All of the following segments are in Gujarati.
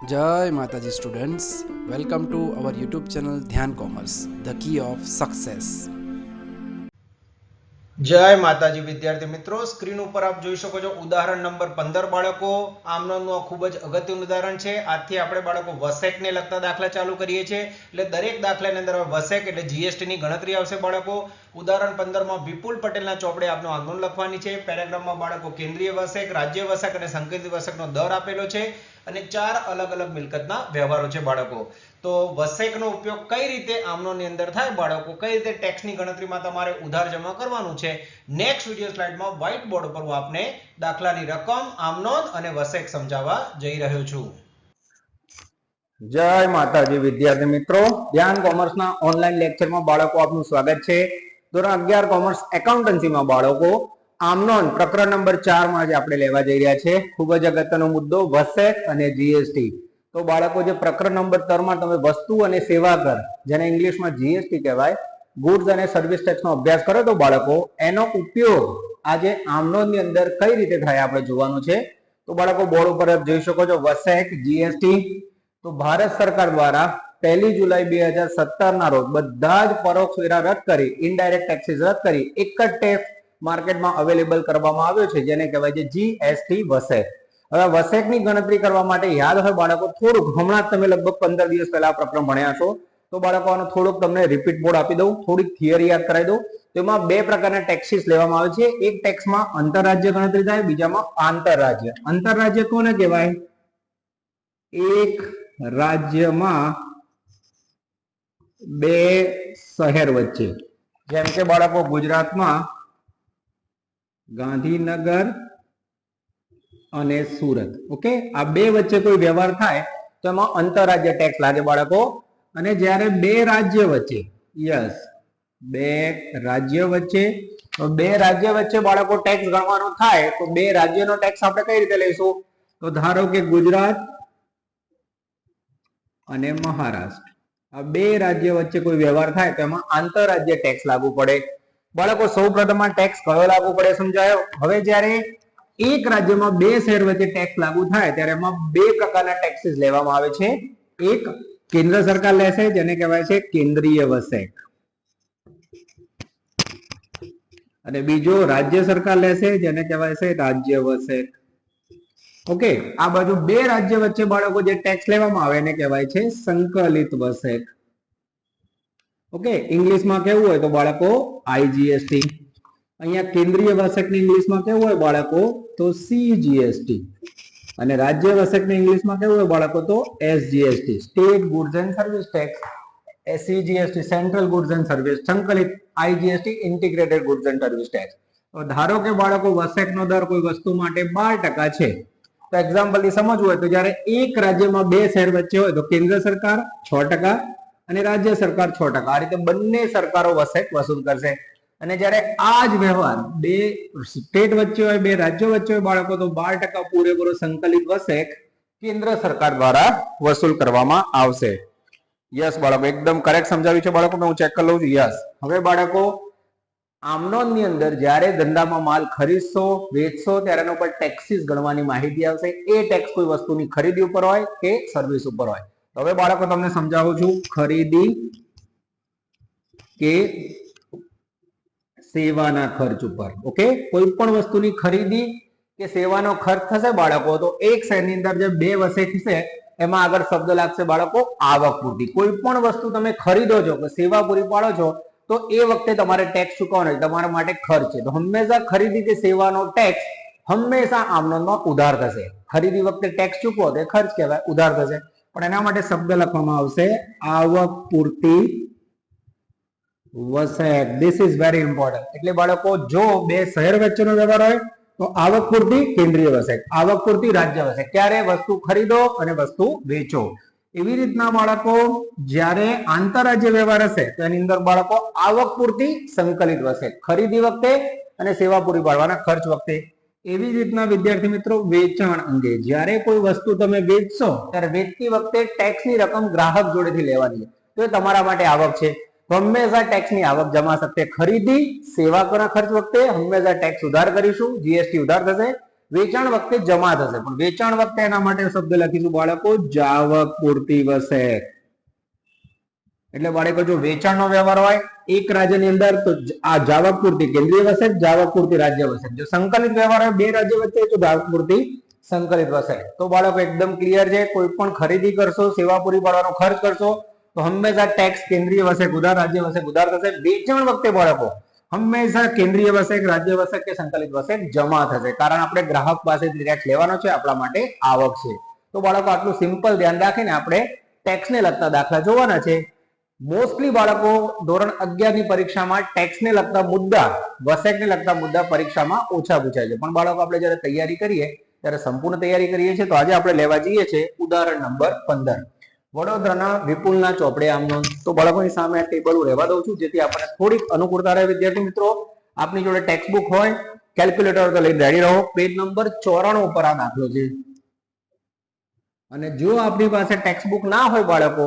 જય માતાજી students welcome to our YouTube channel Dhyan commerce the key of success જય માતાજી વિદ્યાર્થી મિત્રો સ્ક્રીન ઉપર આપ જોઈ શકો છો ઉદાહરણ નંબર પંદર બાળકો. આમનોનું આ ખૂબ જ અગત્યનું ઉદાહરણ છે. આજથી આપણે બાળકો વસેકને લગતા દાખલા ચાલુ કરીએ છીએ. એટલે દરેક દાખલાની અંદર વસેક એટલે જીએસટી ની ગણતરી આવશે બાળકો. ઉદાહરણ પંદરમાં વિપુલ પટેલના ચોપડે આપનું આગમન લખવાની છે. પેરેગ્રાફમાં બાળકો કેન્દ્રીય વસેક, રાજ્ય વસેક અને સંકેત વસેકનો દર આપેલો છે. અને ચાર અલગ અલગ મિલકતના વ્યવહારો છે બાળકો. તો વસેકનો ઉપયોગ કઈ રીતે આમનોની અંદર થાય બાળકો? કઈ રીતે ટેક્સની ગણતરીમાં તમારે ઉધાર જમા કરવાનું છે? નેક્સ્ટ વીડિયો સ્લાઇડમાં વ્હાઇટ બોર્ડ પર હું આપને દાખલાની રકમ આમનોંધ અને વસેક સમજાવવા જઈ રહ્યો છું. જય માતાજી, વિદ્યાર્થી મિત્રો. ધ્યાન કોમર્સના ઓનલાઈન લેક્ચરમાં બાળકો આપનું સ્વાગત છે. ધોરણ અગિયાર કોમર્સ એકાઉન્ટન્સીમાં બાળકો આમનોન પ્રકરણ નંબર ચારમાં જે આપણે લેવા જઈ રહ્યા છે. ખૂબ જ અગત્યનો મુદ્દો વસેટ અને જીએસટી તો બાળકો, જે પ્રકરણ નંબર તરમાં તમે વસ્તુ અને સેવા કર, જેને ઇંગ્લિશમાં જીએસટી કહેવાય ગુડ્સ અને સર્વિસ ટેક્સનો અભ્યાસ કરો, તો બાળકો, એનો ઉપયોગ આજે આમનોનની અંદર કઈ રીતે થાય આપણે જોવાનું છે. તો બાળકો, બોર્ડ ઉપર જોઈ શકો છો વસેક જીએસટી તો ભારત સરકાર દ્વારા પહેલી જુલાઈ બે હજાર સત્તર ના રોજ બધા જ પરોક્ષ વેરા રદ કરી ઇનડાયરેક્ટ ટેક્સીસ રદ કરી, એક જ ટેક્સ માર્કેટમાં અવેલેબલ કરવામાં આવ્યો છે, જેને કહેવાય છે જીએસટી વસેક. હવે વસેકની ગણતરી કરવા માટે યાદ હોય બાળકો, થોડુંક, હમણાં તમે લગભગ પંદર દિવસ પહેલા આ પ્રકરણ ભણ્યા છો, તો બાળકો આનો થોડુંક તમને રિપીટ બોર્ડ આપી દઉં, થોડીક થિયરી યાદ કરાવી દઉં. તેમાં બે પ્રકારના ટેક્સીસ લેવામાં આવે છે, એક ટેક્સમાં આંતરરાજ્ય ગણતરી થાય, બીજામાં આંતરરાજ્ય. આંતરરાજ્ય કોને કહેવાય? એક રાજ્યમાં બે શહેર વચ્ચે. જેમ કે બાળકો ગુજરાતમાં ગાંધીનગર અને સુરત. ઓકે? આ બે વચ્ચે કોઈ વ્યવહાર થાય તો એમાં આંતરરાજ્ય ટેક્સ લાગે બાળકો. અને જ્યારે બે રાજ્ય વચ્ચે, યસ, બે રાજ્ય વચ્ચે, તો બે રાજ્ય વચ્ચે બાળકો ટેક્સ ગણવાનો થાય, તો બે રાજ્યનો ટેક્સ આપણે કઈ રીતે લઈશું? તો ધારો કે ગુજરાત અને મહારાષ્ટ્ર. આ બે રાજ્ય વચ્ચે કોઈ વ્યવહાર થાય તો એમાં આંતરરાજ્ય ટેક્સ લાગુ પડે. બાળકો સૌ પ્રથમ ટેક્સ કયો લાગુ પડે સમજાયો? હવે જ્યારે એક રાજ્યમાં બે શહેર વચ્ચે ટેક્સ લાગુ થાય, ત્યારે એમાં બે પ્રકારના ટેક્સીસ લેવામાં આવે છે. એક કેન્દ્ર સરકાર લેશે, જેને કહેવાય છે કેન્દ્રીય વસેક. અને બીજો રાજ્ય સરકાર લેશે, જેને કહેવાય છે રાજ્ય વસેક. ઓકે આ બાજુ બે રાજ્ય વચ્ચે બાળકો જે ટેક્સ લેવામાં આવે, એને કહેવાય છે સંકલિત વસેક. ઓકે ઇંગ્લિશમાં કેવું હોય તો બાળકો આઈજીએસટી અહીંયા કેન્દ્રીય ભાષકની ઇંગ્લિશમાં કેવું હોય બાળકો, તો સીજીએસટી અને રાજ્ય વસેકની ઇંગ્લિશમાં કેવું હોય બાળકો, તો SGST state goods and service tax SCGST central goods and service સંકલિત IGST integrated goods and service tax ધારો કે બાળકો વસેકનો દર કોઈ વસ્તુ માટે બાર ટકા છે. તો એક્ઝામ્પલથી સમજવું હોય તો જ્યારે એક રાજ્યમાં બે શહેર વચ્ચે હોય તો કેન્દ્ર સરકાર છ ટકા અને રાજ્ય સરકાર છ ટકા. આ રીતે બંને સરકારો વસેક વસૂલ કરશે. અને જ્યારે આ જ વ્યવહાર બે સ્ટેટ વચ્ચે હોય, બે રાજ્યો વચ્ચે હોય બાળકો, તો બાર ટકા પૂરેપૂરો સંકલિત વસેક કેન્દ્ર સરકાર દ્વારા વસૂલ કરવામાં આવશે. યસ, બાળકો, એકદમ કરેક્ટ સમજાવ્યું છે બાળકો. હું ચેક કરી લઉં છું. યસ. હવે બાળકો, આમનોનની અંદર જ્યારે ધંધામાં માલ ખરીદશો, વેચશો, ત્યારે એના ઉપર ટેક્સીસ ગણવાની માહિતી આવશે. એ ટેક્સ કોઈ વસ્તુની ખરીદી ઉપર હોય કે સર્વિસ ઉપર હોય. હવે બાળકો, તમને સમજાવું છું. ખરીદી કે સેવાના ખર્ચ ઉપર, ઓકે? કોઈ પણ વસ્તુની ખરીદી કે સેવાનો ખર્ચ થશે બાળકો, તો એક શહેરની અંદર જે બે વસે થશે, એમાં આગળ શબ્દ લાગશે બાળકો, આવક પૂરતી. કોઈ પણ વસ્તુ તમે ખરીદો છો કે સેવા પૂરી પાડો છો, તો એ વખતે તમારે ટેક્સ ચૂકવવાનો તમારા માટે ખર્ચ છે. તો હંમેશા ખરીદી કે સેવાનો ટેક્સ હંમેશા આમનોંધમાં ઉધાર થશે. ખરીદી વખતે ટેક્સ ચૂકવો તો ખર્ચ કહેવાય, ઉધાર થશે. પણ એના માટે શબ્દ લખવામાં આવશે આવક પૂરતી વસેક ધીસ ઇઝ વેરી ઇમ્પોર્ટન્ટ એટલે બાળકો, જો બે શહેર વચ્ચેનો વ્યવહાર હોય, તો આવક પૂરતી કેન્દ્રીય વસેક આવક પૂરતી રાજ્ય વસેક ક્યારે વસ્તુ ખરીદો અને વસ્તુ વેચો. એવી રીતના બાળકો, જ્યારે આંતરરાજ્ય વ્યવહાર હશે, તો એની અંદર બાળકો આવક પૂરતી સંકલિત વસેક ખરીદી વખતે અને સેવા પૂરી પાડવાના ખર્ચ વખતે. એવી રીતના વિદ્યાર્થી મિત્રો વેચાણ અંગે. જ્યારે કોઈ વસ્તુ તમે વેચશો, ત્યારે વેચતી વખતે ટેક્સની રકમ ગ્રાહક જોડેથી લેવાની. છે તો એ તમારા માટે આવક છે. હંમેશા ટેક્સની આવક જમા શકતે ખરીદી, સેવા કરના ખર્ચ વખતે હંમેશા ટેક્સ ઉધાર કરીશું જીએસટી ઉધાર થશે, વેચાણ વખતે જમા થશે. પણ વેચાણ વખતે એના માટે શબ્દ લખીશું, બાળકો, જાવક પૂરતી વસેક એટલે બાળકો જો વેચાણનો વ્યવહાર હોય, એક રાજ્યની અંદર તો આ જાવક કેન્દ્રીય વસે જાવક રાજ્ય વસેક જો. સંકલિત વ્યવહાર હોય, બે રાજ્ય વચ્ચે તો જાવક સંકલિત વસેક તો બાળકો એકદમ ક્લિયર છે, કોઈ પણ ખરીદી કરશો, સેવા પૂરી પાડવાનો ખર્ચ કરશો, તો હંમેશા ટેક્સ કેન્દ્રીય વસેક ઉધાર રાજ્ય વસેક ઉધાર થશે. વેચાણ વખતે બાળકો, હંમેશા કેન્દ્રીય વસેક રાજ્ય વસેક કે સંકલિત વસે જમા થશે. કારણ આપણે ગ્રાહક પાસેથી ટેક્સ લેવાનો છે, આપણા માટે આવક છે. તો બાળકો, આટલું સિમ્પલ ધ્યાન રાખીને આપણે ટેક્સને લગતા દાખલા જોવાના છે. મોસ્ટલી બાળકો ધોરણ અગિયારની પરીક્ષામાં ટેક્સને લગતા મુદ્દા વસેકને લગતા મુદ્દા પરીક્ષામાં ઓછા પૂછાય છે. પણ બાળકો આપણે જ્યારે તૈયારી કરીએ, ત્યારે સંપૂર્ણ તૈયારી કરીએ છીએ, તો આજે આપણે લેવા જઈએ છીએ ઉદાહરણ નંબર પંદર. વડોદરાના વિપુલના ચોપડે આમનો. તો બાળકોની સામે આ ટેબલ હું રહેવા દઉં છું, જેથી આપણને થોડીક અનુકૂળતા રહે. વિદ્યાર્થી મિત્રો, આપની જોડે ટેક્સ બુક હોય કેલ્ક્યુલેટર તો લઈને રેડી રહો. પેજ નંબર ચોરાણું ઉપર આ દાખલો છે. અને જો આપણી પાસે ટેક્સ બુક ના હોય બાળકો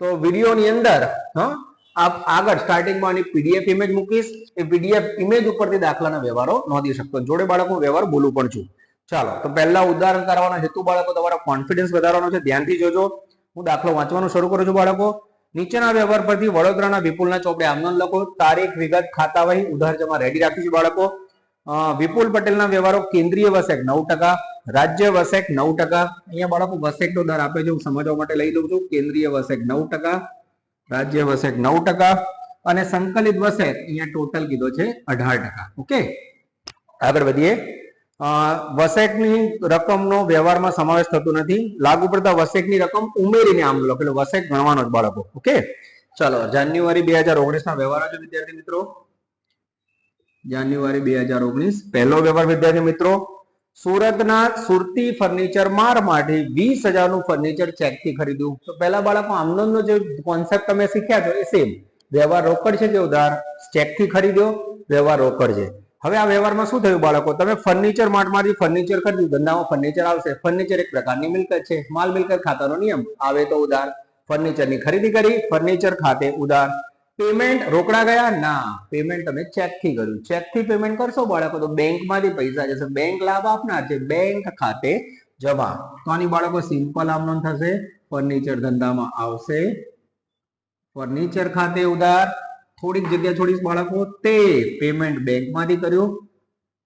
તો વિડીયોની અંદર, હા, આપ આગળ સ્ટાર્ટિંગમાં આની પીડીએફ ઇમેજ મૂકીશ. એ પીડીએફ ઇમેજ ઉપરથી દાખલાના વ્યવહારો નોંધી શકતો જોડે બાળકો વ્યવહાર બોલું પણ છું. ચાલો, તો પહેલા ઉદાહરણ કરવાનો હેતુ બાળકો, તમારા કોન્ફિડન્સ વધારવાનો છે. ધ્યાનથી જોજો. હું દાખલો વાંચવાનું શરૂ કરું છું બાળકો. નીચેના વ્યવહાર પરથી વડોદરાના વિપુલના ચોપડે આમનો લખો. તારીખ, વિગત ખાતા વહી ઉધાર જમા રેડી રાખીશું બાળકો. વિપુલ પટેલના વ્યવહારો કેન્દ્રીય વસેક નવ ટકા, રાજ્ય વસેક નવ ટકા. અહીંયા બાળકો વસેક નો દર આપે છે, હું સમજવા માટે લઈ લઉં છું. કેન્દ્રીય વસેક નવ ટકા, રાજ્ય વસેક નવ ટકા અને સંકલિત વસેક અહીંયા ટોટલ કીધો છે અઢાર ટકા. ઓકે? આગળ વધીએ. વસેકની રકમનો વ્યવહારમાં સમાવેશ થતો નથી. લાગુ પડતા વસેકની રકમ ઉમેરીને આમ લો પેલો વસેક ગણવાનો જ બાળકો. ઓકે? ચલો, જાન્યુઆરી બે હજાર ઓગણીસ ના વ્યવહારો છે, વિદ્યાર્થી મિત્રો. જાન્યુઆરી બે હજાર ઓગણીસ. પહેલો વ્યવહાર વિદ્યાર્થી મિત્રો, સુરતના સુરતી ફર્નિચર મારમાંથી વીસ હજારનું ફર્નિચર ચેકથી ખરીદ્યું. તો પહેલા બાળકો આમનોંધનો જે કોન્સેપ્ટ તમે શીખ્યા છો એ સેમ વ્યવહાર રોકડ છે કે ઉધાર ચેકથી ખરીદ્યો, વ્યવહાર રોકડ છે. હવે આ વ્યવહારમાં શું થયું બાળકો? તમે ફર્નિચર માર્ટમાંથી ફર્નિચર ખરીદ્યું, ધંધામાં ફર્નિચર આવશે. ફર્નિચર એક પ્રકારની મિલકત છે. માલ મિલકત ખાતાનો નિયમ. આવે તો ઉધાર. ફર્નિચરની ખરીદી કરી ફર્નિચર ખાતે ઉધાર. પેમેન્ટ રોકડા ગયા? ના. પેમેન્ટ તમે ચેકથી કર્યું. ચેકથી પેમેન્ટ કરશો બાળકો, તો બેંકમાંથી પૈસા જશે. બેંક લાભ આપનાર છે બેંક ખાતે જમા તો આની બાળકો સિમ્પલ આમનોન થશે. ફર્નિચર ધંધામાં આવશે. ફર્નિચર ખાતે ઉધાર. થોડીક જગ્યા છોડીશ બાળકો તે પેમેન્ટ બેંકમાંથી કર્યું.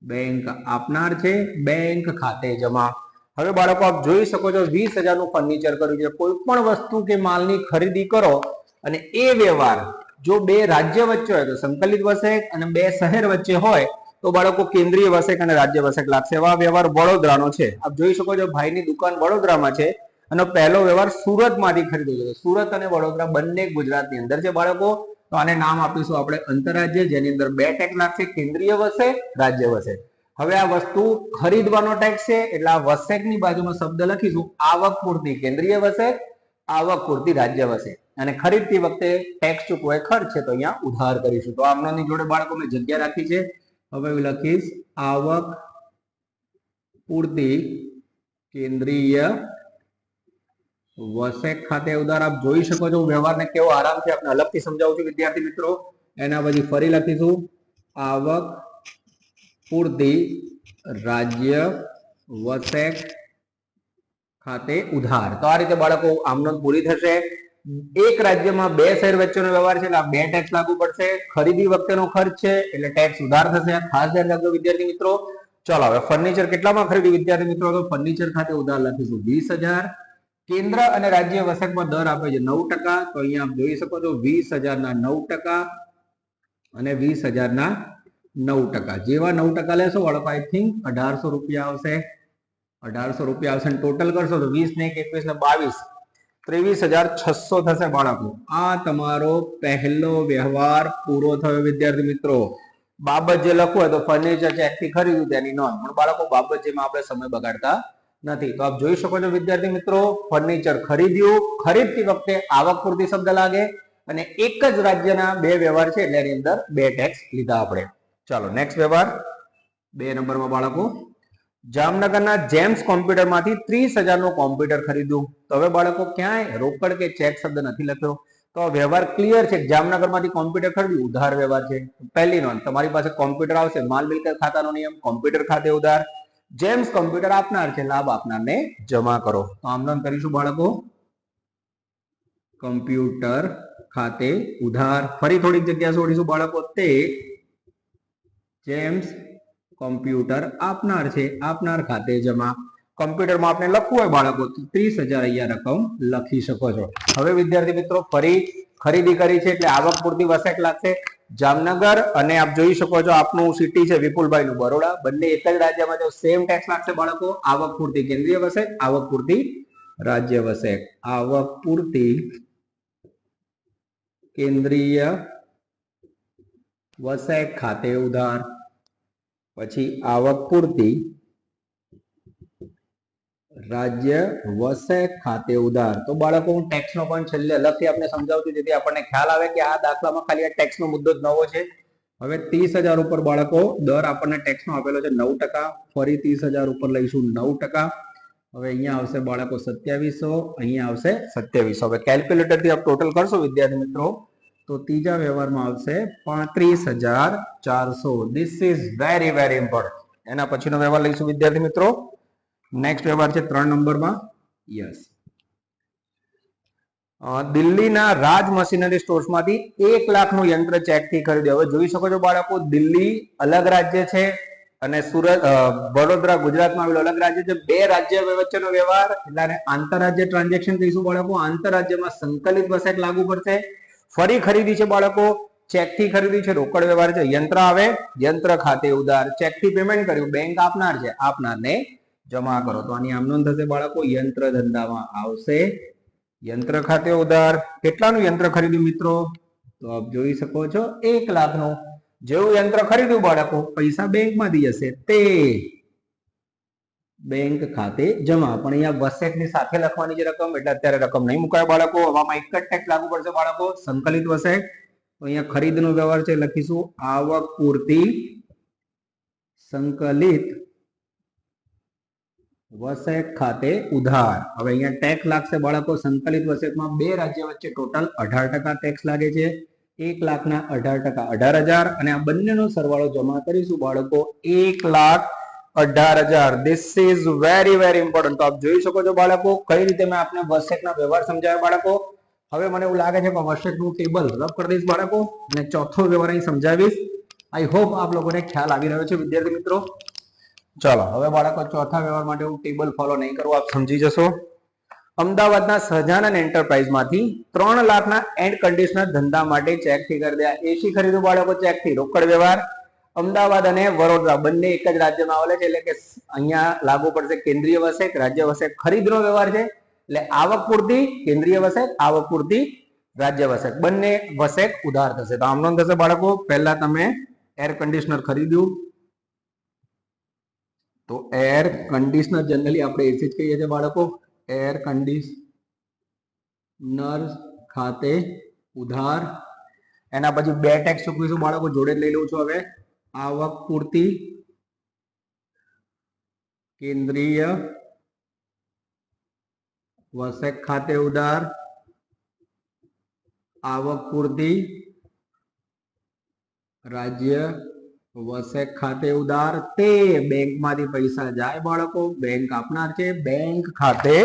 બેંક આપનાર છે. બેંક ખાતે જમા. હવે બાળકો આપ જોઈ શકો છો વીસ હજારનું ફર્નિચર કર્યું છે. કોઈ પણ વસ્તુ કે માલની ખરીદી કરો અને એ વ્યવહાર જો બે રાજ્ય વચ્ચે હોય તો સંકલિત વસેક અને બે શહેર વચ્ચે હોય તો બાળકો કેન્દ્રીય વસેક અને રાજ્ય વસેક લાગશે. એવા વ્યવહાર વડોદરાનો છે. આપ જોઈ શકો છો ભાઈની દુકાન વડોદરામાં છે અને પહેલો વ્યવહાર સુરતમાંથી ખરીદ્યો છે સુરત અને વડોદરા બંને ગુજરાતની અંદર છે બાળકો. તો આને નામ આપીશું આપણે અંતરરાજ્ય, જેની અંદર બે ટેક્સ લાગશે, કેન્દ્રીય વસે રાજ્ય વસે હવે આ વસ્તુ ખરીદવાનો ટેક્સ છે. એટલે આ વસેકની બાજુમાં શબ્દ લખીશું. આવક પૂરતી કેન્દ્રીય વસેક આવક પૂરતી રાજ્ય વસે. અને ખરીદતી વખતે ટેક્સ ચૂકવાય ખર્ચ છે તો અહીંયા ઉધાર કરીશું. તો આમનાની જોડે બાળકો મેં જગ્યા રાખી છે. હવે હું લખીશ, આવક પૂરતી કેન્દ્રીય વસેક ખાતે ઉધાર. આપ જોઈ શકો છો વ્યવહારને કેવો આરામથી આપણે અલગથી સમજાવું છું, વિદ્યાર્થી મિત્રો. એના પછી ફરી લખીશું. આવક પૂરતી રાજ્ય વસેક ખાતે ઉધાર. તો આ રીતે બાળકો આમનોંધ પૂરી થશે. એક રાજ્યમાં બે શહેર વચ્ચેનો વ્યવહાર છે એટલે આ બે ટેક્સ લાગુ પડશે. ખરીદી વખતેનો ખર્ચ છે, એટલે ટેક્સ ઉધાર થશે. ખાસ ધ્યાન રાખજો વિદ્યાર્થી મિત્રો. ચલો હવે ફર્નિચર કેટલામાં ખરીદ્યું વિદ્યાર્થી મિત્રો, તો ફર્નિચર ખાતે ઉધાર લખીશું. વીસ હજાર. કેન્દ્ર અને રાજ્ય વસકમાં દર આપે છે નવ ટકા. તો અહીંયા આપ જોઈ શકો છો, વીસ હજારના નવ ટકા અને વીસ હજારના નવ ટકા. જેવા નવ ટકા લેશો બાળકો આઈ થિંક અઢારસો રૂપિયા આવશે. અઢારસો રૂપિયા આવશે ટોટલ કરશો તો વીસ ને એક, એકવીસ ને બાવીસ. ત્રેવીસ હજાર છસો થશે બાળકો. આ તમારો પહેલો વ્યવહાર પૂરો થયો વિદ્યાર્થી મિત્રો. બાબત જે લખવું હોય તો ફર્નિચર ચેકથી ખરીદ્યું તેની નોંધ. પણ બાળકો, બાબત જેમાં આપણે સમય બગાડતા નથી. તો આપ જોઈ શકો છો વિદ્યાર્થી મિત્રો ફર્નિચર ખરીદ્યું. ખરીદતી વખતે આવક પૂરતી શબ્દ લાગે અને એક જ રાજ્યના બે વ્યવહાર છે, એટલે એની અંદર બે ટેક્સ લીધા આપણે. ચાલો નેક્સ્ટ વ્યવહાર. બે નંબરમાં બાળકો. જામનગરના જેમ્સ કોમ્પ્યુટરમાંથી ત્રીસ હજારનું કોમ્પ્યુટર ખરીદ્યું. તો હવે બાળકો ક્યાંય રોકડ કે ચેક શબ્દ નથી લખ્યો? તો વ્યવહાર ક્લિયર છે જામનગરમાંથી કોમ્પ્યુટર ખરીદ્યું? ઉધાર વ્યવહાર છે. પહેલી નોંધ, તમારી પાસે કોમ્પ્યુટર આવશે. માલ મિલકત ખાતાનો નિયમ, કોમ્પ્યુટર ખાતે ઉધાર. જેમ્સ કોમ્પ્યુટર આપનાર છે. લાભ આપનારને જમા કરો. તો આમ નોંધ કરીશું બાળકો. કમ્પ્યુટર ખાતે ઉધાર. ફરી થોડીક જગ્યા છોડીશું બાળકો. તે જેમ્સ કોમ્પ્યુટર આપનાર છે, આપનાર ખાતે જમા કમ્પ્યુટરમાં આપણે લખવું હોય બાળકો ત્રીસ હજાર અહીંયા રકમ લખી શકો છો. હવે વિદ્યાર્થી મિત્રો, ફરી ખરીદી કરી છે એટલે આવક પૂરતી વસેક લાગશે જામનગર, અને આપ જોઈ શકો છો આપનું સિટી છે વિપુલભાઈ નું બરોડા. બંને એક જ રાજ્યમાં જો સેમ ટેક્સ લાગશે બાળકો. આવક પૂરતી કેન્દ્રીય વસેક આવક પૂરતી રાજ્ય વસેક આવક પૂરતી કેન્દ્રીય વસેક ખાતે ઉધાર. પછી આવક પૂરતી. રાજ્ય વસે ખાતે ઉધાર. તો બાળકો, હું ટેક્સ નો પણ છેલ્લે અલગથી આપણે સમજાવું છું, જેથી આપણને ખ્યાલ આવે કે આ દાખલામાં ખાલી આ ટેક્સ નો મુદ્દો જ નવો છે. હવે ત્રીસ હજાર ઉપર બાળકો, દર આપણને ટેક્સ નો આપેલો છે નવ ટકા. ફરી ત્રીસ હજાર ઉપર લઈશું નવ ટકા. હવે અહીંયા આવશે બાળકો સત્યાવીસો, અહીંયા આવશે સત્યાવીસો. હવે કેલ્ક્યુલેટરથી આપ ટોટલ કરશો, વિદ્યાર્થી મિત્રો? તો ત્રીજા વ્યવહારમાં આવશે પાંત્રીસ હજાર ચારસો. This is very very important એના પછીનો વ્યવહાર લઈશું વિદ્યાર્થી મિત્રો. નેક્સ્ટ વ્યવહાર છે ત્રણ નંબરમાં. યસ દિલ્હીના રાજ મશીનરી સ્ટોર્સમાંથી એક લાખનું યંત્ર ચેકથી ખરીદ્યું. હવે જોઈ શકો છો બાળકો, દિલ્હી અલગ રાજ્ય છે અને સુરત વડોદરા, ગુજરાતમાં આવેલું અલગ રાજ્ય છે. બે રાજ્ય વચ્ચેનો વ્યવહાર, એટલે આંતરરાજ્ય ટ્રાન્ઝેક્શન કહીશું બાળકો. આંતરરાજ્યમાં સંકલિત વસેટ લાગુ પડશે. ફરી ખરીદી છે બાળકો. ચેકથી ખરીદી છે, રોકડ વ્યવહાર છે, યંત્ર આવે. યંત્ર ખાતે ઉધાર, ચેકથી પેમેન્ટ કર્યું. બેંક આપનાર છે, આપનારને જમા કરો. તો આની આમ નોંધ થશે બાળકો, યંત્ર ધંધામાં આવશે. યંત્ર ખાતે ઉધાર. કેટલાનું યંત્ર ખરીદ્યું મિત્રો? તો આપ જોઈ શકો છો, એક લાખનું. જેવું યંત્ર ખરીદ્યું બાળકો, પૈસા બેંકમાંથી જશે. તે બેંક ખાતે જમા. પણ અહીંયા વસેટની સાથે લખવાની છે રકમ, એટલે અત્યારે રકમ નહીં મુકાય બાળકો. હવામાં એક જ ટેક્સ લાગુ પડશે બાળકો. સંકલિત વસેટ અહીંયા ખરીદનો વ્યવહાર છે, લખીશું. આવક પૂરતી સંકલિત વસેટ ખાતે ઉધાર. હવે અહીંયા ટેક્સ લાગશે બાળકો. સંકલિત વસેટમાં બે રાજ્ય વચ્ચે ટોટલ અઢાર ટકા ટેક્સ લાગે છે. એક લાખના અઢાર ટકા અઢાર હજાર. અને આ બંનેનો સરવાળો જમા કરીશું બાળકો. એક લાખ અઢાર હજાર. This is very very important તો આપ જોઈ શકો છો બાળકો કઈ રીતે મેં આપને વસેટના વ્યવહાર સમજાવ્યા બાળકો. હવે મને એવું લાગે છે કે વસેટનું ટેબલ રબ કરી દઈશ બાળકો અને ચોથો વ્યવહાર અહીં સમજાવીશ. આઈ હોપ આપ લોકોને ખ્યાલ આવી રહ્યો છે, વિદ્યાર્થી મિત્રો. ચલો, હવે બાળકો ચોથા વ્યવહાર માટે હું ટેબલ ફોલો નહીં કરું, આપ સમજી જશો. અમદાવાદના સહજાનંદ એન્ટરપ્રાઇઝમાંથી ત્રણ લાખના એન્ડ કન્ડિશનર ધંધા માટે ચેકથી કરી દે. એસી ખરીદો બાળકો ચેકથી રોકડ વ્યવહાર. અમદાવાદ અને વડોદરા, બંને એક જ રાજ્યમાં આવેલા છે, એટલે કે અહીંયા લાગુ પડશે કેન્દ્રીય વસેક, રાજ્ય વસેક ખરીદનો વ્યવહાર છે, એટલે આવક પૂરતી, કેન્દ્રીય વસેક, આવક પૂરતી, રાજ્ય વસેક. બંને વસેક ઉધાર થશે. તો આમ નોંધ થશે બાળકો, પહેલા તમે એર કન્ડિશનર ખરીદ્યું. તો એર કન્ડિશનર જનરલી આપણે એસી જ કહીએ છીએ બાળકો. એર કન્ડિશનર ખાતે ઉધાર. એના પછી બે ટેક્સ ચૂકવીશું બાળકો, જોડે લઈ લઉં છું હવે. આવક પૂરતી કેન્દ્રીય વસેક ખાતે ઉધાર આવક પૂરતી રાજ્ય વસેક ખાતે ઉધાર તે બેંકમાંથી પૈસા જાય બાળકો બેંક આપનાર છે બેંક ખાતે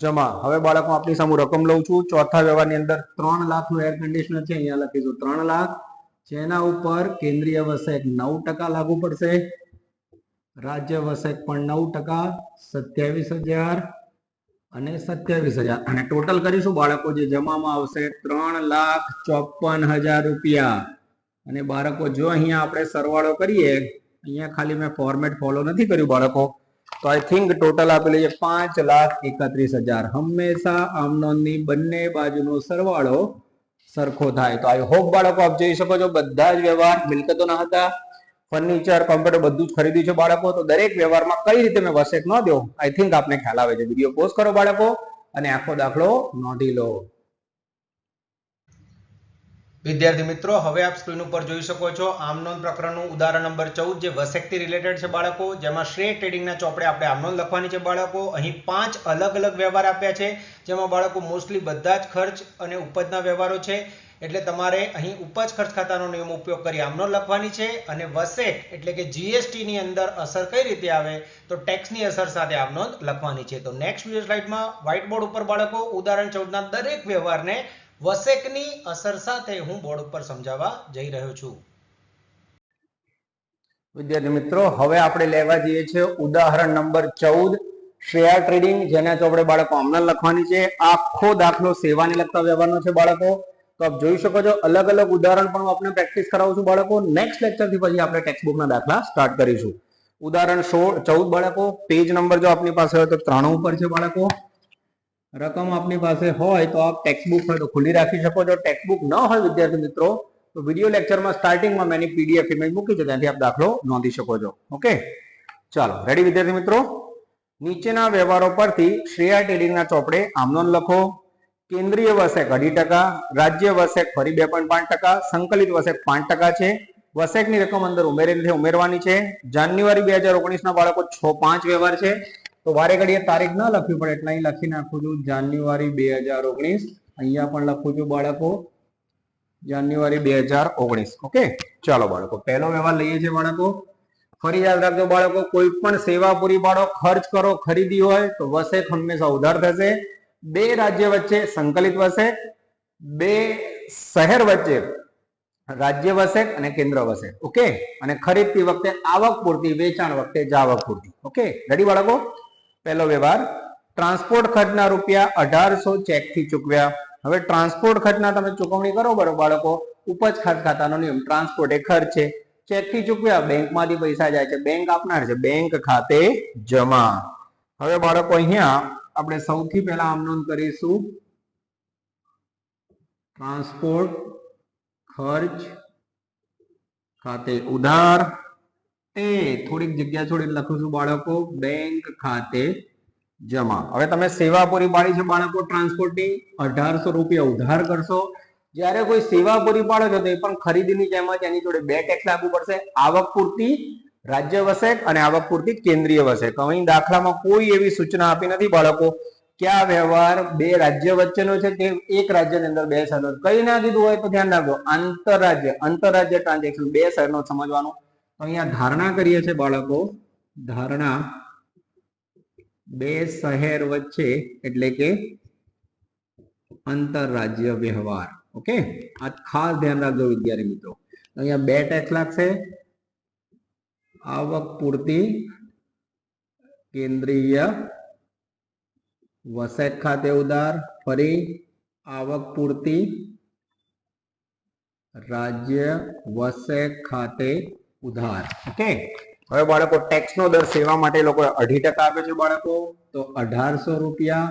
જમા હવે બાળકો આપણી સામે રકમ લઉં છું ચોથા વ્યવહારની અંદર ત્રણ લાખનું એર કન્ડિશનર છે, અહીંયા લખીશું, ત્રણ લાખ જેના ઉપર કેન્દ્રીય વસેક નવ ટકા લાગુ પડશે. રાજ્ય વસેક પણ નવ ટકા સત્યાવીસ હજાર અને સત્યાવીસ હજાર. અને ટોટલ કરીશું બાળકો જે જમામાં આવશે ત્રણ લાખ ચોપન હજાર રૂપિયા. અને બાળકો જો અહીંયા આપણે સરવાળો કરીએ, અહીંયા ખાલી મેં ફોર્મેટ ફોલો નથી કર્યું બાળકો. તો આઈ થિંક ટોટલ આપેલી છે પાંચ લાખ એકત્રીસ હજાર. હંમેશા આમનોંધની બંને બાજુનો સરવાળો સરખો થાય. તો આઈ હોપ બાળકો આપ જોઈ શકો છો, બધા જ વ્યવહાર મિલકતોના હતા. ફર્નિચર કોમ્પ્યુટર બધું જ ખરીદ્યું છે બાળકો. તો દરેક વ્યવહારમાં કઈ રીતે મેં વસેક ન દો આઈ થિંક આપને ખ્યાલ આવે છે. વીડિયો પોઝ કરો બાળકો અને આખો દાખલો નોંધી લો. વિદ્યાર્થી મિત્રો, હવે આપ સ્ક્રીન ઉપર જોઈ શકો છો આમનોન પ્રકરણનું ઉદાહરણ નંબર ચૌદ જે વસેકથી રિલેટેડ છે બાળકો, જેમાં શ્રેય ટ્રેડિંગના ચોપડે આપણે આમનોન લખવાની છે બાળકો. અહીં પાંચ અલગ અલગ વ્યવહાર આપ્યા છે, જેમાં બાળકો મોસ્ટલી બધા જ ખર્ચ અને ઉપજના વ્યવહારો છે. એટલે તમારે અહીં ઉપજ ખર્ચ ખાતાનો નિયમ ઉપયોગ કરી આમનો લખવાની છે અને વસેક એટલે કે જીએસટી ની અંદર અસર કઈ રીતે આવે તો ટેક્સની અસર સાથે આમનો લખવાની છે. તો નેક્સ્ટ વીડિયો સ્લાઇડમાં વ્હાઇટ બોર્ડ ઉપર બાળકો, ઉદાહરણ ચૌદના દરેક વ્યવહારને વસેકની અસર સાથે હું બોર્ડ ઉપર સમજાવવા જઈ રહ્યો છું. વિદ્યાર્થી મિત્રો, હવે આપણે લેવા જઈએ છીએ ઉદાહરણ નંબર ચૌદ. શેર ટ્રેડિંગ, જેના ચોપડે બાળકો હમણાં લખવાની છે. આખો દાખલો સેવાને લગતા વ્યવહારનો છે બાળકો. તો આપ જોઈ શકો છો, અલગ અલગ ઉદાહરણ પણ હું આપણે પ્રેક્ટિસ કરાવું છું બાળકો. નેક્સ્ટ લેક્ચરથી પછી આપણે ટેક્સ્ટ બુકના દાખલા સ્ટાર્ટ કરીશું. ઉદાહરણ સોળ, ચૌદ બાળકો. પેજ નંબર જો આપની પાસે હોય તો ત્રણ ઉપર છે બાળકો. રકમ આપની પાસે હોય તો આપ ટેક્સ્ટ બુક હોય તો ખુલ્લી રાખી શકો છો. ટેક્સબુક ન હોય, વિદ્યાર્થી મિત્રો, તો વીડિયો લેક્ચરમાં સ્ટાર્ટિંગમાં મેં પીડીએફ ઇમેજ મૂકી છે. ત્યાંથી આપ દાખલો નોંધી શકો છો. ઓકે ચાલો રેડી વિદ્યાર્થી મિત્રો? નીચેના વ્યવહારો પરથી શ્રેયા ટેલિંગના ચોપડે આમનોન લખો. કેન્દ્રીય વસેક અઢી ટકા, રાજ્ય વસેક ફરી બે પોઈન્ટ પાંચ ટકા, સંકલિત વસેક પાંચ ટકા છે. વસેકની રકમ અંદર ઉમેરીને ઉમેરવાની છે. જાન્યુઆરી બે હજાર ઓગણીસના બાળકો છ પાંચ વ્યવહાર છે. તો વારે ઘડીએ તારીખ ના લખવી પડે એટલે અહીં લખી નાખું છું. જાન્યુઆરી બે હજાર ઓગણીસ. અહીંયા પણ લખું છું બાળકો. જાન્યુઆરી બે હજાર ઓગણીસ. ઓકે? ચાલો બાળકો, પહેલો વ્યવહાર લઈએ છીએ બાળકો. ફરી યાદ રાખજો બાળકો, કોઈ પણ સેવા પૂરી પાડો, ખર્ચ કરો, ખરીદી હોય તો વસેક હંમેશા ઉધાર થશે. બે રાજ્ય વચ્ચે સંકલિત વસેક બે શહેર વચ્ચે રાજ્ય વસેક અને કેન્દ્ર વસેક ઓકે? અને ખરીદતી વખતે આવક પૂરતી, વેચાણ વખતે જાવક પૂરતી. ઓકે? રેડી બાળકો? પહેલો વ્યવહાર ટ્રાન્સપોર્ટ ખર્ચના રૂપિયા અઢારસો ચેકથી ચૂકવ્યા. હવે ટ્રાન્સપોર્ટ ખર્ચના તમે ચૂકવણી કરો બરોબર બાળકો, ઉપજ ખર્ચ ખાતાનો નિયમ ટ્રાન્સપોર્ટ એ ખર્ચ છે. ચેકથી ચૂકવ્યા, બેંકમાંથી પૈસા જાય છે, બેંક આપનાર છે, બેંક ખાતે જમા. હવે બાળકો અહીંયા આપણે સૌથી પહેલા આમ નોંધ કરીશું. ટ્રાન્સપોર્ટ ખર્ચ ખાતે ઉધાર. એ થોડીક જગ્યા છોડીને લખું છું બાળકો, બેંક ખાતે જમા. હવે તમે સેવા પૂરી પાડી છે બાળકો, ટ્રાન્સપોર્ટની અઢારસો રૂપિયા ઉધાર કરશો. જ્યારે કોઈ સેવા પૂરી પાડો છો તો એ પણ ખરીદીની જેમ જ એની જોડે બે ટેક્સ લાગુ પડશે. આવક પૂરતી રાજ્ય વસેક અને આવક પૂરતી કેન્દ્રીય વસેક અહીં દાખલામાં કોઈ એવી સૂચના આપી નથી બાળકો કયા વ્યવહાર બે રાજ્ય વચ્ચેનો છે તે એક રાજ્યની અંદર બે શહેરો કઈ ના દીધું હોય તો ધ્યાન રાખજો. આંતરરાજ્ય આંતરરાજ્ય ટ્રાન્ઝેક્શન બે શહેરનો સમજવાનું. અહીંયા ધારણા કરીએ છીએ બાળકો. ધારણા બે શહેર વચ્ચે એટલે કે આંતરરાજ્ય વ્યવહાર. ઓકે? આ ખાસ ધ્યાન રાખજો વિદ્યાર્થી મિત્રો. અહીંયા બે ટેક્સ લાગશે. આવક પૂરતી કેન્દ્રીય વસેટ ખાતે ઉધાર, ફરી આવક પૂરતી રાજ્ય વસેટ ખાતે ઉધાર ઓકે હવે બાળકો ટેક્સ નો દર સેવા માટે લોકો અઢી ટકા આપે છે બાળકો, તો અઢારસો રૂપિયા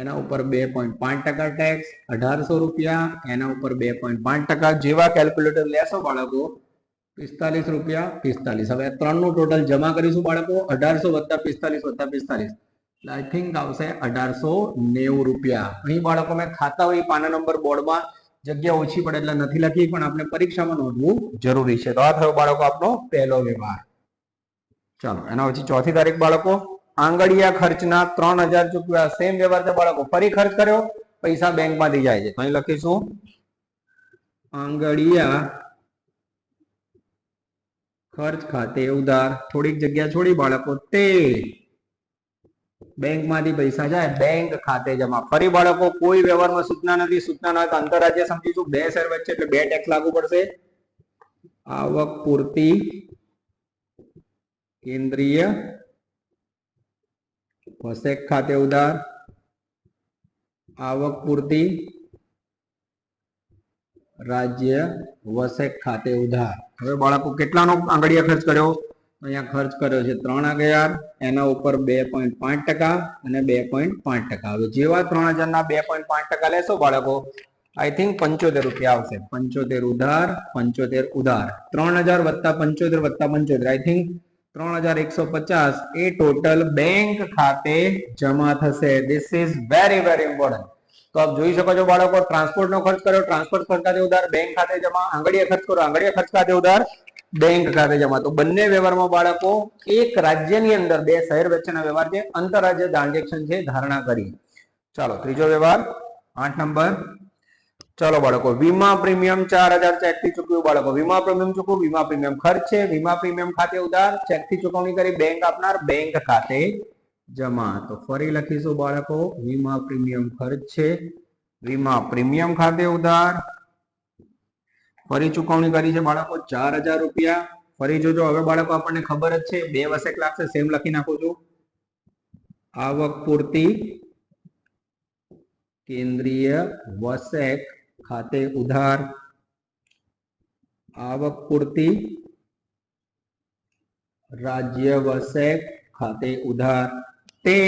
એના ઉપર બે પોઈન્ટ પાંચ ટકા ટેક્સ અઢારસો રૂપિયા એના ઉપર બે પોઈન્ટ પાંચ ટકા. જેવા કેલ્ક્યુલેટર લેશો બાળકો, પિસ્તાલીસ રૂપિયા પિસ્તાલીસ. હવે ત્રણનું ટોટલ જમા કરીશું બાળકો, અઢારસો વત્તા પિસ્તાલીસ વત્તા પિસ્તાલીસ. એટલે આઈ થિંક આવશે અઢારસો નેવું રૂપિયા. અહીં બાળકો, મેં ખાતા હોય પાના નંબર બોર્ડમાં જગ્યા ઓછી પડે એટલે નથી લખી, પણ આપણે પરીક્ષામાં નોંધવું જરૂરી છે. તો આ થયો બાળકો આપણો પહેલો વ્યવહાર. ચાલો, એના પછી ચોથી તારીખ બાળકો, આંગળીયા ખર્ચના ત્રણ હજાર ચૂકવ્યા. સેમ વ્યવહાર છે બાળકો. ફરી ખર્ચ કર્યો, પૈસા બેંકમાંથી જાય છે. અહીં લખીશું. આંગળીયા ખર્ચ ખાતે ઉધાર. થોડીક જગ્યા છોડી બાળકો તે બેંકમાંથી પૈસા જાય, બેંક ખાતે જમા. ફરી બાળકો, કોઈ વ્યવહારમાં સૂચના નથી. સૂચના ન આંતરરાજ્ય સમજીશું બે શેર વચ્ચે, એટલે બે ટેક્સ લાગુ પડશે. આવક પૂરતી કેન્દ્રીય વસેક ખાતે ઉધાર. આવક પૂરતી રાજ્ય વસેક ખાતે ઉધાર. હવે બાળકો, કેટલાનો આંગળીયા ખર્ચ કર્યો? અહીંયા ખર્ચ કર્યો છે ત્રણ હજાર, એના ઉપર બે પોઈન્ટ પાંચ ટકા અને બે પોઈન્ટ પાંચ ટકા. હવે જેવા ત્રણ હજારના બે પોઈન્ટ પાંચ ટકા લેશો બાળકો આઈ થિંક પંચોતેર રૂપિયા આવશે. પંચોતેર ઉધાર પંચોતેર ઉધાર. ત્રણ હજાર વત્તા પંચોતેર વત્તા પંચોતેર. આઈ થિંક ત્રણ હજાર એકસો પચાસ એ ટોટલ બેંક ખાતે જમા થશે. This is very very important તો આપ જોઈ શકો છો બાળકો ટ્રાન્સપોર્ટ નો ખર્ચ કર્યો. ટ્રાન્સપોર્ટ ખર્ચ ખાતે ઉધાર બેંક ખાતે જમા. આંગળીયા ખર્ચ કરો આંગળીયા ખર્ચ ખાતે ઉધાર. બેંક ખાતે જમા. તો બંને વ્યવહારમાં બાળકો એક રાજ્યની અંદર, બે શહેર વચ્ચેના વ્યવહાર છે, આંતરરાજ્ય ટ્રાન્ઝેક્શન છે, ધારણા કરી. ચાલો, ત્રીજો વ્યવહાર, આઠ નંબર. ચલો બાળકો, વીમા પ્રીમિયમ ચાર હજાર ચેક ચૂકવ્યું. બાળકો, વીમા પ્રીમિયમ ચૂકવું, વીમા પ્રીમિયમ ખર્ચ છે, વીમા પ્રીમિયમ ખાતે ઉધાર ચેકથી ચૂકવણી કરી, બેંક આપનાર, બેંક ખાતે જમા. તો ફરી લખીશું બાળકો, વીમા પ્રીમિયમ ખર્ચ છે, વીમા પ્રીમિયમ ખાતે ઉધાર ફરી ચૂકવણી કરી છે બાળકો, ચાર હજાર રૂપિયા. ફરી જોજો, હવે બાળકો, આપણને ખબર જ છે, બે વસેક લાગશે સેમ લખી નાખું છું. આવક પૂરતી, કેન્દ્રીય વસેક ખાતે ઉધાર. આવક પૂરતી, રાજ્ય વસેક ખાતે ઉધાર. તે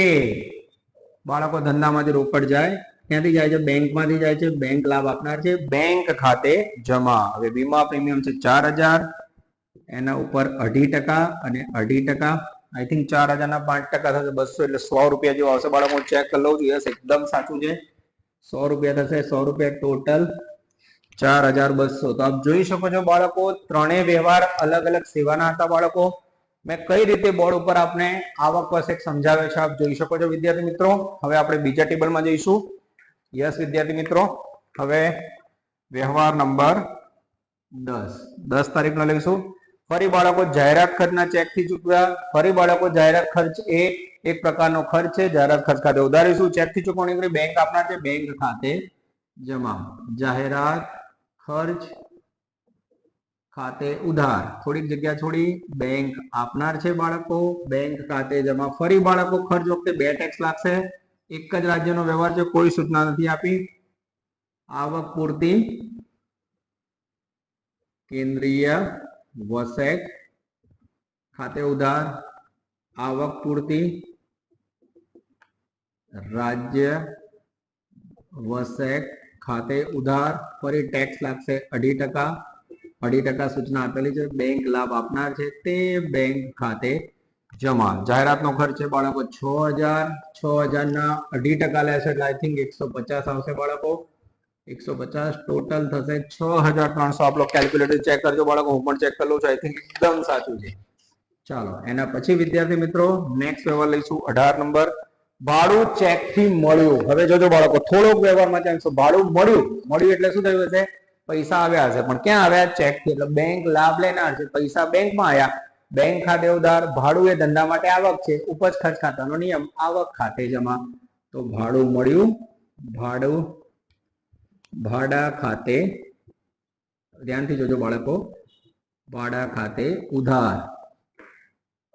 બાળકો ધંધામાંથી રોકડ જાય. ક્યાંથી જાય છે? બેંકમાંથી જાય છે. બેંક લાભ આપનાર છે. બેંક ખાતે જમા. હવે વીમા પ્રીમિયમ છે ચાર હજાર. એના ઉપર અઢી ટકા અને અઢી ટકા. આઈ થિંક ચાર હજારના પાંચ ટકા થશે. બસો એટલે સો રૂપિયા જેવું આવશે. બાળકો, હું ચેક કરી લઉં છું. યસ, એકદમ સાચું છે. સો રૂપિયા થશે. સો રૂપિયા ટોટલ ચાર હજાર બસો. તો આપ જોઈ શકો છો બાળકો, ત્રણેય વ્યવહાર અલગ અલગ સેવાના હતા બાળકો. મેં કઈ રીતે બોર્ડ ઉપર આપને આવક વસેક સમજાવ્યો છે આપ જોઈ શકો છો વિદ્યાર્થી મિત્રો. હવે આપણે બીજા ટેબલમાં જઈશું. યસ, વિદ્યાર્થી મિત્રો, હવે વ્યવહાર નંબર દસ. દસ તારીખનો લઈશું. ફરી બાળકો જાહેરાત ખર્ચના ચેકથી ચૂકવ્યા. ફરી બાળકો જાહેરાત ખર્ચ એ એક પ્રકારનો ખર્ચ છે. જાહેરાત ખર્ચ ખાતે ઉધારીશું. ચેકથી ચૂકવણી કરી બેંક આપનાર છે. બેંક ખાતે જમા. જાહેરાત ખર્ચ ખાતે ઉધાર. થોડીક જગ્યા છોડી બેંક આપનાર છે બાળકો. બેંક ખાતે જમા. ફરી બાળકો ખર્ચ વખતે બે ટેક્સ લાગશે. એક જ રાજ્યનો વ્યવહાર છે, કોઈ સૂચના નથી આપી. આવક પૂરતી. કેન્દ્રીય વસેક. ખાતે ઉધાર. આવક પૂરતી. રાજ્ય વસેક ખાતે ઉધાર. ફરી ટેક્સ લાગશે અઢી ટકા. અઢી ટકા સૂચના આપેલી છે બેંક લાભ આપનાર છે, તે બેંક ખાતે જમા જાહેરાતનો ખર્ચ છે બાળકો છ હજાર, છ હજારના અઢી ટકા લેશે એટલે આઈ થિંક એકસો પચાસ આવશે બાળકો. એકસો પચાસ ટોટલ થશે છ હજાર ત્રણસો. આપ લોકો કેલ્ક્યુલેટર ચેક કરજો બાળકો, હું પણ ચેક કરી લઉં છું. આઈ થિંક એકદમ સાચું છે. ચાલો, એના પછી વિદ્યાર્થી મિત્રો નેક્સ્ટ વ્યવહાર લઈશું. અઢાર નંબર. ભાડું ચેકથી મળ્યું. હવે જોજો બાળકો, થોડોક વ્યવહારમાં ચાલશો ભાડું મળ્યું? મળ્યું એટલે શું થયું હશે? પૈસા આવ્યા હશે. પણ ક્યાં આવ્યા? ચેકથી. એટલે બેંક લાભ લેનાર છે. પૈસા બેંકમાં આવ્યા બેંક ખાતે ઉધાર, ભાડું એ ધંધા માટે આવક છે. ઉપજ ખર્ચ ખાતાનો નિયમ, આવક ખાતે જમા. તો ભાડું મળ્યું. ભાડું, ભાડા ખાતે, ધ્યાનથી જોજો બાળકો, ભાડા ખાતે ઉધાર.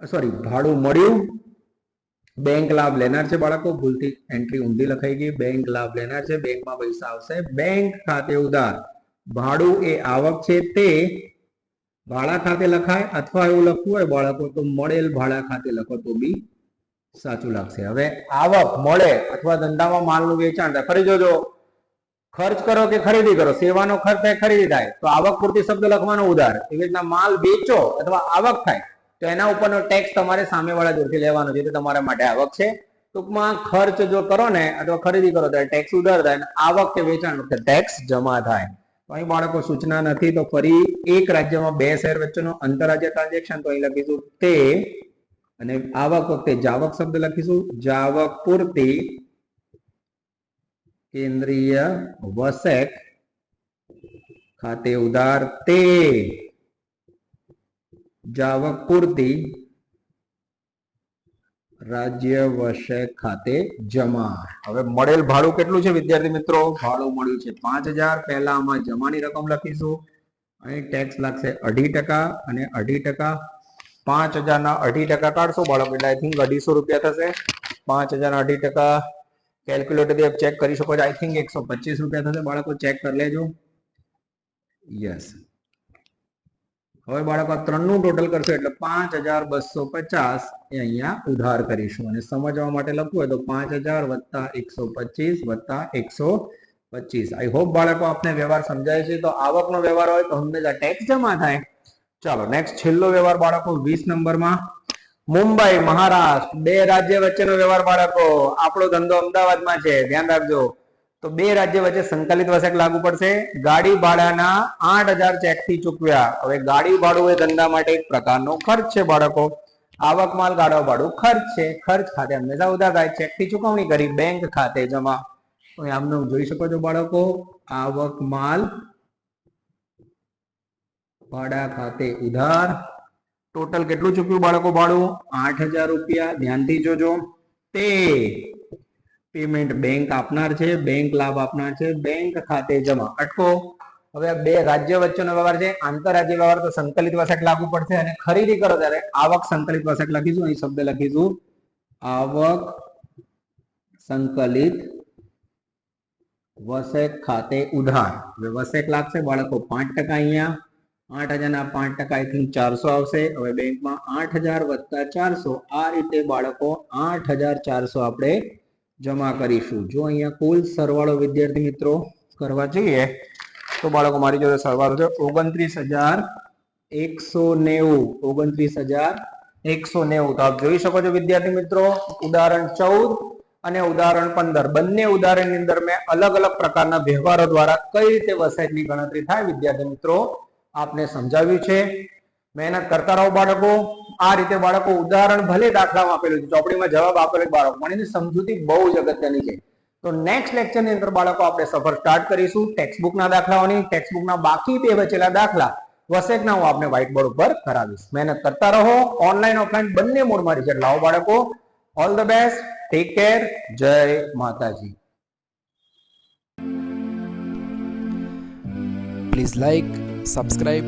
સોરી ભાડું મળ્યું. બેંક લાભ લેનાર છે બાળકો, ભૂલથી એન્ટ્રી ઊંધી લખાઈ ગઈ. બેંક લાભ લેનાર છે, બેંકમાં પૈસા આવશે. બેંક ખાતે ઉધાર. ભાડું એ આવક છે તે ભાડા ખાતે લખાય અથવા એવું લખવું હોય બાળકો, તો મળેલ ભાડા ખાતે લખો તો બી સાચું લાગશે. હવે આવક મળે અથવા ધંધામાં માલનું વેચાણ થાય. ફરી જોજો. ખર્ચ કરો કે ખરીદી કરો? સેવાનો ખર્ચ થાય, ખરીદી થાય. તો આવક પૂરતી શબ્દ લખવાનો ઉધાર એવી રીતના માલ વેચો અથવા આવક થાય, તો એના ઉપરનો ટેક્સ તમારે સામેવાળા જોડથી લેવાનો છે. તે તમારા માટે આવક છે. ટૂંકમાં ખર્ચ જો કરો ને અથવા ખરીદી કરો ત્યારે ટેક્સ ઉધાર થાય આવક કે વેચાણ વખતે ટેક્સ જમા થાય. અહીં બાળકો સૂચના નથી, તો ફરી એક રાજ્યમાં બે શહેર વચ્ચેનો આંતરરાજ્ય ટ્રાન્ઝેક્શન તો અહીં લખીશું તે અને આવક વખતે જાવક શબ્દ લખીશું. જાવક પૂરતી કેન્દ્રીય વસેક ખાતે ઉધાર તે. જાવક પૂરતી રાજ્ય વસેક ખાતે જમા. હવે મળેલ ભાડું કેટલું છે, વિદ્યાર્થી મિત્રો? ભાડું મળ્યું છે પાંચ હજાર. પહેલા આમાં જમાની રકમ લખીશું. અહીં ટેક્સ લાગશે અઢી ટકા અને અઢી ટકા પાંચ હજારના અઢી ટકા કાઢશો, બાળક એટલે આઈ થિંક અઢીસો રૂપિયા થશે. પાંચ હજારના અઢી ટકા કેલ્ક્યુલેટર ચેક કરી શકો છો. આઈ થિંક એકસો પચીસ રૂપિયા થશે. બાળકો ચેક કરી લેજો. યસ હવે બાળકો ત્રણનું ટોટલ કરશો એટલે પાંચ હજાર બસો પચાસ એ અહીંયા ઉધાર કરીશું. અને સમજવા માટે લખવું હોય તો પાંચ હજાર વત્તા એકસો પચીસ વત્તા એકસો પચીસ. આઈ હોપ બાળકો આપને વ્યવહાર સમજાય છે. તો આવકનો વ્યવહાર હોય તો હંમેશા ટેક્સ જમા થાય. ચાલો નેક્સ્ટ છેલ્લો વ્યવહાર બાળકો, વીસ નંબરમાં. મુંબઈ, મહારાષ્ટ્ર, બે રાજ્ય વચ્ચેનો વ્યવહાર બાળકો. આપણો ધંધો અમદાવાદમાં છે. ધ્યાન રાખજો. તો બે રાજ્ય વચ્ચે સંકલિત વસેક લાગુ પડશે. ગાડી ભાડાના આઠ હજાર ચેકથી ચૂકવ્યા. હવે ગાડી ભાડું એ ધંધા માટે એક પ્રકારનો ખર્ચ છે, બાળકો. આવક માલ ગાડો ભાડું ખર્ચ છે. ખર્ચ ખાતે હંમેશા ઉધાર થાય. ચેકથી ચૂકવણી કરી બેંક ખાતે જમા. આમનો જોઈ શકો છો, બાળકો. આવક માલ ભાડા ખાતે ઉધાર. ટોટલ કેટલું ચૂક્યું, બાળકો? ભાડું આઠ હજાર રૂપિયા. ધ્યાનથી જોજો. તે પેમેન્ટ બેંક આપનાર છે બેંક લાભ આપનાર છે બેંક ખાતે જમા. અટકો. હવે બે રાજ્ય વચ્ચેનો વ્યવહાર છે, આંતરરાજ્ય વ્યવહાર તો સંકલિત વસેટ લાગુ પડશે અને ખરીદી કરો ત્યારે આવક સંકલિત વસેટ લખીશું, અહીં શબ્દ લખીશું. આવક સંકલિત વસેક ખાતે ઉધાર. હવે વસેક લાગશે બાળકો પાંચ ટકા અહીંયા. આઠ હજારના પાંચ ટકા આઈ થિંક ચારસો આવશે. હવે બેંકમાં આઠ હજાર વત્તા ચારસો. આ રીતે બાળકો આઠ હજાર ચારસો આપણે જમા કરીશું. જો અહીંયા કુલ સરવાળો વિદ્યાર્થી મિત્રો કરવા જઈએ, તો બાળકો મારી જોડે સરવાળો છે. ઓગણત્રીસ હજાર એકસો નેવું. ઓગણત્રીસ હજાર એકસો નેવું. તો આપ જોઈ શકો છો વિદ્યાર્થી મિત્રો, ઉદાહરણ ચૌદ અને ઉદાહરણ પંદર. બંને ઉદાહરણની અંદર મેં અલગ અલગ પ્રકારના વ્યવહારો દ્વારા કઈ રીતે વસાઈટની ગણતરી થાય વિદ્યાર્થી મિત્રો, આપને સમજાવ્યું છે. મહેનત કરતા રહો બાળકો. આ રીતે બાળકો ઉદાહરણ ભલે દાખલામાં આપેલું છે ચોપડીમાં જવાબ આપેલો બાળકો. પણ એની સમજૂતી બહુ જ અગત્યની છે. તો નેક્સ્ટ લેક્ચરની અંદર બાળકો આપણે સફર સ્ટાર્ટ કરીશું. ટેક્સ્ટબુકના દાખલાઓની ટેક્સ્ટબુકના બાકી બે બચેલા દાખલા. વસેકના હું આપને વ્હાઇટ બોર્ડ ઉપર કરાવીશ. મહેનત કરતા રહો. ઓનલાઈન ઓફલાઈન બંને મોડમાં રિઝલ્ટ લાવો બાળકો. All the best take care જય માતાજી. Please like subscribe,